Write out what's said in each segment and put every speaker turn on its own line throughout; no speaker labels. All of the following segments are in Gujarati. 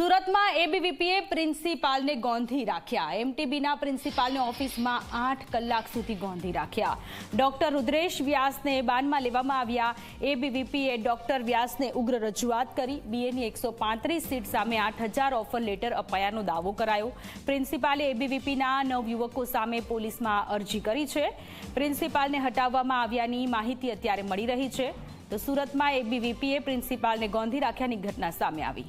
સુરતમાં એબીવીપીએ પ્રિન્સિપાલને ગોંધી રાખ્યા. એમટીબીના પ્રિન્સિપાલને ઓફિસમાં આઠ કલાક સુધી ગોંધી રાખ્યા. ડોક્ટર રુદ્રેશ વ્યાસને બાનમાં લેવામાં આવ્યા. એબીવીપીએ ડોક્ટર વ્યાસને ઉગ્ર રજૂઆત કરી. બીએની એકસો સીટ સામે આઠ ઓફર લેટર અપાયાનો દાવો કરાયો. પ્રિન્સિપાલે એબીવીપીના નવ યુવકો સામે પોલીસમાં અરજી કરી છે. પ્રિન્સિપાલને હટાવવામાં આવ્યાની માહિતી અત્યારે મળી રહી છે. તો સુરતમાં એબીવીપીએ પ્રિન્સિપાલને ગોંધી રાખ્યાની ઘટના સામે આવી.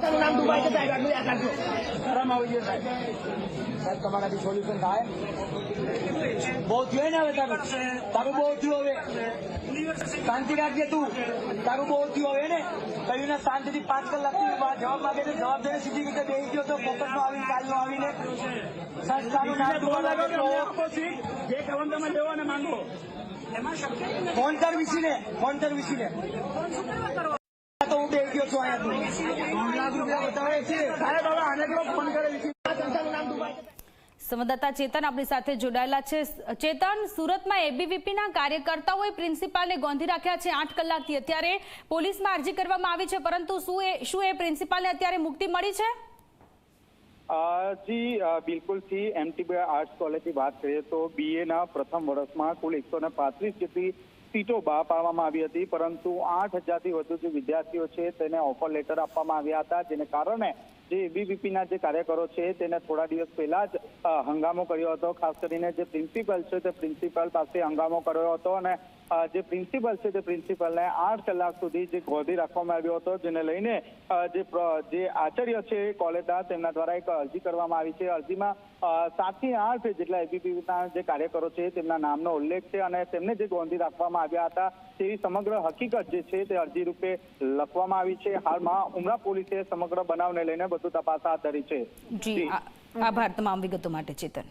તારું નામ દુબાઈ છે સાહેબ આટલું યાદ રાખજો શરમ આવી ગયો સાહેબ સાહેબ તમારાથી સોલ્યુશન થાય બહુ થયું ને હવે તારું તારું બહુ થયું હવે શાંતિ રાખજે તું તારું બહુ થયું હવે ને કહ્યું ને શાંતિથી પાંચ કલાકની વાત જવાબ માંગે છે જવાબદારી સીધી રીતે બેસી ગયો તો ફોકસમાં આવીને કાલનો આવીને સંસ્થાનું નામ દુબાઈ લાગ્યો
જે કહેવાનું તમે લેવાને માંગો એમાં શક્ય જ
ફોન કર વિસીને ફોન કર વિસીને હું બેસી ગયો
સંવાદદાતા ચેતન આપણી સાથે જોડાયેલા છે. ચેતન, સુરતમાં એબીવીપીના કાર્યકર્તાઓએ પ્રિન્સિપાલને ગોંધી રાખ્યા છે આઠ કલાકથી. અત્યારે પોલીસમાં અરજી કરવામાં આવી છે, પરંતુ શું એ શું એ પ્રિન્સિપાલને અત્યારે મુક્તિ મળી છે?
જી બિલકુલથી એમટીબી આર્ટ્સ કોલેજની વાત કરીએ તો બીએના પ્રથમ વર્ષમાં કુલ એકસો ને પાંત્રીસ જેટલી સીટો બહાર પાડવામાં આવી હતી, પરંતુ આઠ હજારથી વધુ જે વિદ્યાર્થીઓ છે તેને ઓફર લેટર આપવામાં આવ્યા હતા, જેને કારણે જે એબીવીપીના જે કાર્યકરો છે તેને થોડા દિવસ પહેલા જ હંગામો કર્યો હતો, ખાસ કરીને જે પ્રિન્સિપલ છે તે પ્રિન્સિપલ પાસે હંગામો કર્યો હતો અને જે પ્રિન્સિપલ છે તે પ્રિન્સિપલને આઠ કલાક સુધી જે ગોધી રાખવામાં આવ્યો હતો જેને લઈને જે જે આચાર્ય છે કોલેજના તેમના દ્વારા એક અરજી કરવામાં આવી છે. અરજીમાં સાતથી આઠ જેટલા એબીપીના જે કાર્યકરો છે તેમના નામનો ઉલ્લેખ છે અને તેમને જે ગોંધી રાખવામાં આવ્યા હતા તેવી સમગ્ર હકીકત જે છે તે અરજી રૂપે લખવામાં આવી છે. હાલમાં ઉમરા પોલીસે સમગ્ર બનાવને લઈને બધું તપાસ હાથ ધરી છે.
આભાર તમામ વિગતો માટે ચેતન.